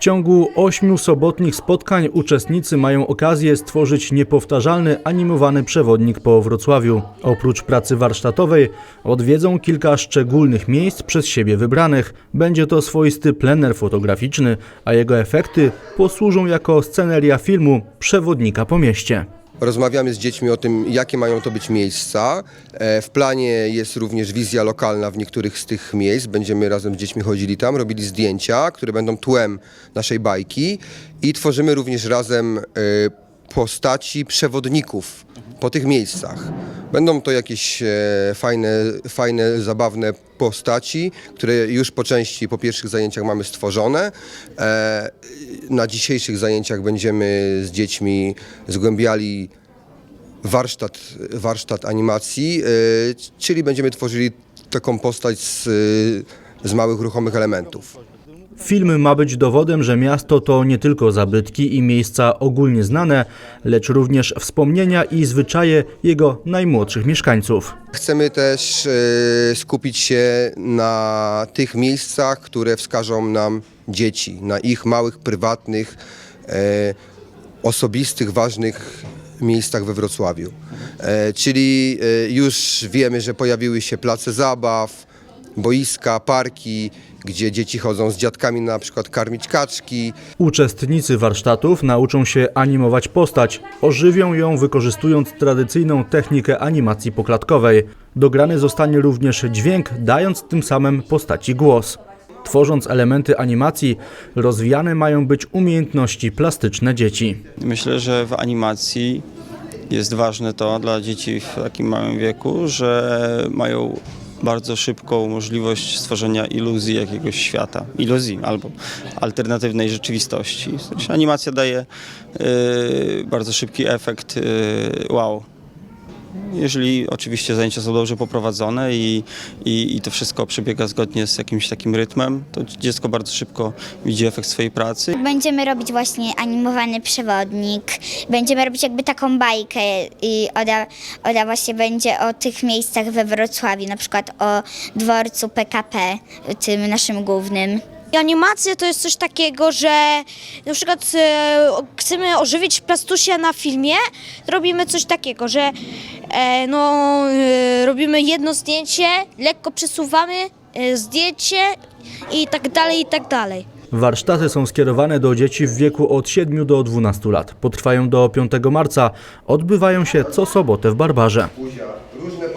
ciągu ośmiu sobotnich spotkań uczestnicy mają okazję stworzyć niepowtarzalny animowany przewodnik po Wrocławiu. Oprócz pracy warsztatowej odwiedzą kilka szczególnych miejsc przez siebie wybranych. Będzie to swoisty plener fotograficzny, a jego efekty posłużą jako sceneria filmu Przewodnika po mieście. Rozmawiamy z dziećmi o tym, jakie mają to być miejsca. E, W planie jest również wizja lokalna w niektórych z tych miejsc. Będziemy razem z dziećmi chodzili tam, robili zdjęcia, które będą tłem naszej bajki i tworzymy również razem e, postaci przewodników po tych miejscach. Będą to jakieś e, fajne, fajne, zabawne postaci, które już po części po pierwszych zajęciach mamy stworzone. E, Na dzisiejszych zajęciach będziemy z dziećmi zgłębiali warsztat, warsztat animacji, e, czyli będziemy tworzyli taką postać z, z małych ruchomych elementów. Film ma być dowodem, że miasto to nie tylko zabytki i miejsca ogólnie znane, lecz również wspomnienia i zwyczaje jego najmłodszych mieszkańców. Chcemy też e, skupić się na tych miejscach, które wskażą nam dzieci, na ich małych, prywatnych, e, osobistych, ważnych miejscach we Wrocławiu. E, czyli już wiemy, że pojawiły się place zabaw, boiska, parki, gdzie dzieci chodzą z dziadkami na przykład karmić kaczki, Uczestnicy warsztatów nauczą się animować postać, ożywią ją wykorzystując tradycyjną technikę animacji poklatkowej. Dograny zostanie również dźwięk, dając tym samym postaci głos. Tworząc elementy animacji, rozwijane mają być umiejętności plastyczne dzieci. Myślę, że w animacji jest ważne to dla dzieci w takim małym wieku, że mają bardzo szybką możliwość stworzenia iluzji jakiegoś świata, iluzji albo alternatywnej rzeczywistości. Animacja daje y, bardzo szybki efekt y, wow. Jeżeli oczywiście zajęcia są dobrze poprowadzone i, i, i to wszystko przebiega zgodnie z jakimś takim rytmem, to dziecko bardzo szybko widzi efekt swojej pracy. Będziemy robić właśnie animowany przewodnik, będziemy robić jakby taką bajkę i Oda, Oda właśnie będzie o tych miejscach we Wrocławiu, na przykład o dworcu PKP, tym naszym głównym. I animacja to jest coś takiego, że na przykład e, chcemy ożywić plastusia na filmie, robimy coś takiego, że e, no, e, robimy jedno zdjęcie, lekko przesuwamy e, zdjęcie i tak dalej, i tak dalej. Warsztaty są skierowane do dzieci w wieku od 7 do 12 lat. Potrwają do 5 marca. Odbywają się co sobotę w Barbarze. różne